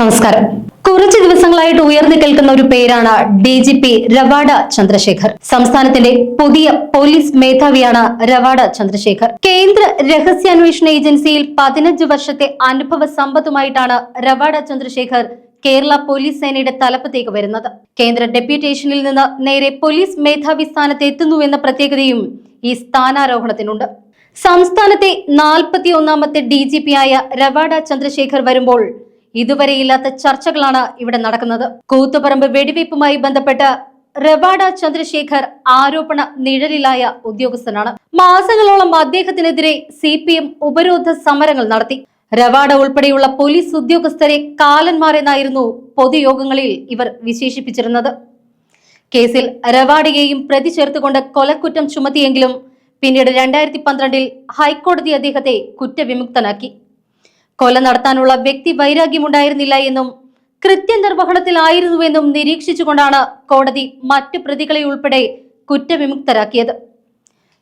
നമസ്കാരം. കുറച്ച് ദിവസങ്ങളായിട്ട് ഉയർന്നു കേൾക്കുന്ന ഒരു പേരാണ് D G P Ravada Chandrasekhar. സംസ്ഥാനത്തിന്റെ പുതിയ പോലീസ് മേധാവിയാണ് രവാഡ ചന്ദ്രശേഖർ. കേന്ദ്ര രഹസ്യാന്വേഷണ ഏജൻസിയിൽ പതിനഞ്ച് വർഷത്തെ അനുഭവ സമ്പത്തുമായിട്ടാണ് രവാഡ ചന്ദ്രശേഖർ കേരള പോലീസ് സേനയുടെ തലപ്പത്തേക്ക് വരുന്നത്. കേന്ദ്ര ഡെപ്യൂട്ടേഷനിൽ നിന്ന് നേരെ പോലീസ് മേധാവി സ്ഥാനത്ത് എത്തുന്നു എന്ന പ്രത്യേകതയും ഈ സ്ഥാനാരോഹണത്തിനുണ്ട്. സംസ്ഥാനത്തെ നാൽപ്പത്തി ഒന്നാമത്തെ ഡി ജി പി ആയ രവാഡ ചന്ദ്രശേഖർ വരുമ്പോൾ ഇതുവരെയില്ലാത്ത ചർച്ചകളാണ് ഇവിടെ നടക്കുന്നത്. കൂത്തുപറമ്പ് വെടിവയ്പുമായി ബന്ധപ്പെട്ട് റെബാഡ ചന്ദ്രശേഖർ ആരോപണ നിഴലിലായ ഉദ്യോഗസ്ഥനാണ്. മാസങ്ങളോളം അദ്ദേഹത്തിനെതിരെ സി പി എം ഉപരോധ സമരങ്ങൾ നടത്തി. റവാഡ ഉൾപ്പെടെയുള്ള പോലീസ് ഉദ്യോഗസ്ഥരെ കാലന്മാരെന്നായിരുന്നു പൊതുയോഗങ്ങളിൽ ഇവർ വിശേഷിപ്പിച്ചിരുന്നത്. കേസിൽ റവാഡയെയും പ്രതി ചേർത്തുകൊണ്ട് കൊലക്കുറ്റം ചുമത്തിയെങ്കിലും പിന്നീട് രണ്ടായിരത്തി പന്ത്രണ്ടിൽ ഹൈക്കോടതി അദ്ദേഹത്തെ കുറ്റവിമുക്തനാക്കി. കൊല നടത്താനുള്ള വ്യക്തി വൈരാഗ്യമുണ്ടായിരുന്നില്ല എന്നും കൃത്യനിർവഹണത്തിലായിരുന്നുവെന്നും നിരീക്ഷിച്ചുകൊണ്ടാണ് കോടതി മറ്റു പ്രതികളെ ഉൾപ്പെടെ കുറ്റവിമുക്തരാക്കിയത്.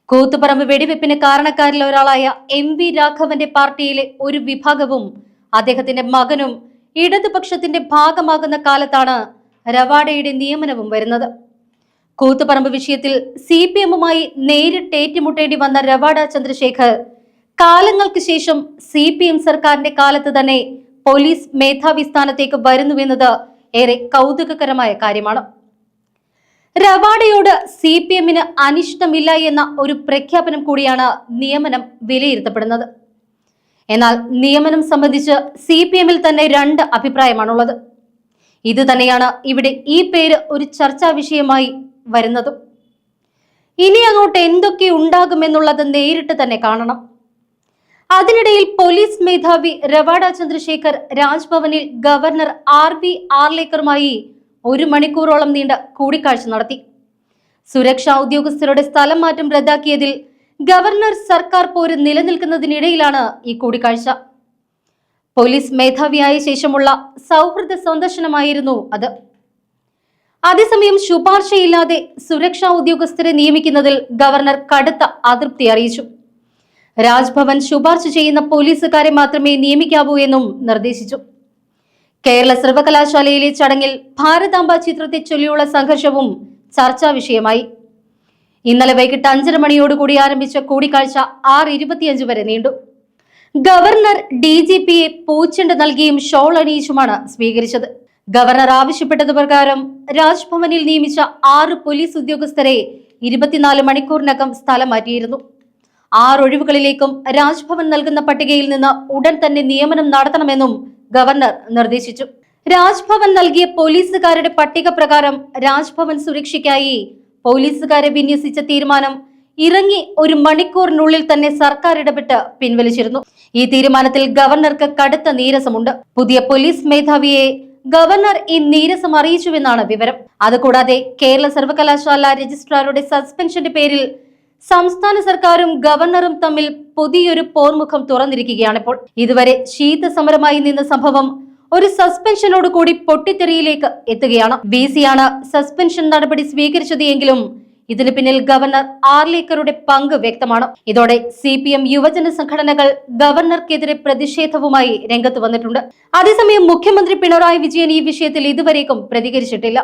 കൂത്തുപറമ്പ് വെടിവെപ്പിന് കാരണക്കാരിൽ ഒരാളായ എം വി രാഘവന്റെ പാർട്ടിയിലെ ഒരു വിഭാഗവും അദ്ദേഹത്തിന്റെ മകനും ഇടതുപക്ഷത്തിന്റെ ഭാഗമാകുന്ന കാലത്താണ് രവാഡയുടെ നിയമനവും വരുന്നത്. കൂത്തുപറമ്പ് വിഷയത്തിൽ സി പി എമ്മുമായി നേരിട്ട് ഏറ്റുമുട്ടേണ്ടി വന്ന രവാഡ ചന്ദ്രശേഖർ കാലങ്ങൾക്ക് ശേഷം സി പി എം സർക്കാരിന്റെ കാലത്ത് തന്നെ പോലീസ് മേധാവി സ്ഥാനത്തേക്ക് വരുന്നുവെന്നത് ഏറെ കൗതുകകരമായ കാര്യമാണ്. റവാഡയോട് സി പി എമ്മിന് അനിഷ്ടമില്ല എന്ന ഒരു പ്രഖ്യാപനം കൂടിയാണ് നിയമനം വിലയിരുത്തപ്പെടുന്നത്. എന്നാൽ നിയമനം സംബന്ധിച്ച് സി പി എമ്മിൽ തന്നെ രണ്ട് അഭിപ്രായമാണുള്ളത്. ഇത് തന്നെയാണ് ഇവിടെ ഈ പേര് ഒരു ചർച്ചാ വിഷയമായി വരുന്നതും. ഇനി അങ്ങോട്ട് എന്തൊക്കെ ഉണ്ടാകുമെന്നുള്ളത് നേരിട്ട് തന്നെ കാണണം. അതിനിടയിൽ പോലീസ് മേധാവി രവാഡ ചന്ദ്രശേഖർ രാജ്ഭവനിൽ ഗവർണർ ആർ വി ആർലേക്കറുമായി ഒരു മണിക്കൂറോളം നീണ്ട കൂടിക്കാഴ്ച നടത്തി. സുരക്ഷാ ഉദ്യോഗസ്ഥരുടെ സ്ഥലം മാറ്റം റദ്ദാക്കിയതിൽ ഗവർണർ സർക്കാർ പോര് നിലനിൽക്കുന്നതിനിടയിലാണ് ഈ കൂടിക്കാഴ്ച. പോലീസ് മേധാവിയായ ശേഷമുള്ള സൗഹൃദ സന്ദർശനമായിരുന്നു അത്. അതേസമയം ശുപാർശയില്ലാതെ സുരക്ഷാ ഉദ്യോഗസ്ഥരെ നിയമിക്കുന്നതിൽ ഗവർണർ കടുത്ത അതൃപ്തി അറിയിച്ചു. രാജ്ഭവൻ ശുപാർശ ചെയ്യുന്ന പോലീസുകാരെ മാത്രമേ നിയമിക്കാവൂ എന്നും നിർദ്ദേശിച്ചു. കേരള സർവകലാശാലയിലെ ചടങ്ങിൽ ഭാരതാംബ ചിത്രത്തെ ചൊല്ലിയുള്ള സംഘർഷവും ചർച്ചാ വിഷയമായി. ഇന്നലെ വൈകിട്ട് അഞ്ചര മണിയോടുകൂടി ആരംഭിച്ച കൂടിക്കാഴ്ച ആറ് ഇരുപത്തിയഞ്ച് വരെ നീണ്ടു. ഗവർണർ ഡി ജി പിയെ പൂച്ചെണ്ട് നൽകിയും ഷോൾ അണിയിച്ചുമാണ് സ്വീകരിച്ചത്. ഗവർണർ ആവശ്യപ്പെട്ടത് പ്രകാരം രാജ്ഭവനിൽ നിയമിച്ച ആറ് പോലീസ് ഉദ്യോഗസ്ഥരെ ഇരുപത്തിനാല് മണിക്കൂറിനകം സ്ഥലം മാറ്റിയിരുന്നു. ആറ് ഒഴിവുകളിലേക്കും രാജ്ഭവൻ നൽകുന്ന പട്ടികയിൽ നിന്ന് ഉടൻ തന്നെ നിയമനം നടത്തണമെന്നും ഗവർണർ നിർദ്ദേശിച്ചു. രാജ്ഭവൻ നൽകിയ പോലീസുകാരുടെ പട്ടിക പ്രകാരം രാജ്ഭവൻ സുരക്ഷയ്ക്കായി പോലീസുകാരെ വിന്യസിച്ച തീരുമാനം ഇറങ്ങി ഒരു മണിക്കൂറിനുള്ളിൽ തന്നെ സർക്കാർ ഇടപെട്ട് പിൻവലിച്ചിരുന്നു. ഈ തീരുമാനത്തിൽ ഗവർണർക്ക് കടുത്ത നീരസമുണ്ട്. പുതിയ പോലീസ് മേധാവിയെ ഗവർണർ ഈ നീരസം അറിയിച്ചുവെന്നാണ് വിവരം. അതുകൂടാതെ കേരള സർവകലാശാല രജിസ്ട്രാറുടെ സസ്പെൻഷന്റെ പേരിൽ സംസ്ഥാന സർക്കാരും ഗവർണറും തമ്മിൽ പുതിയൊരു പോർമുഖം തുറന്നിരിക്കുകയാണിപ്പോൾ ഇതുവരെ ശീതസമരമായി നിന്ന സംഭവം ഒരു സസ്പെൻഷനോട് കൂടി പൊട്ടിത്തെറിയിലേക്ക് എത്തുകയാണ്. വി സിയാണ് സസ്പെൻഷൻ നടപടി സ്വീകരിച്ചത് എങ്കിലും ഇതിന് പിന്നിൽ ഗവർണർ ആർലേക്കറുടെ പങ്ക് വ്യക്തമാണ്. ഇതോടെ സി പി എം യുവജന സംഘടനകൾ ഗവർണർക്കെതിരെ പ്രതിഷേധവുമായി രംഗത്ത് വന്നിട്ടുണ്ട്. അതേസമയം മുഖ്യമന്ത്രി പിണറായി വിജയൻ ഈ വിഷയത്തിൽ ഇതുവരേക്കും പ്രതികരിച്ചിട്ടില്ല.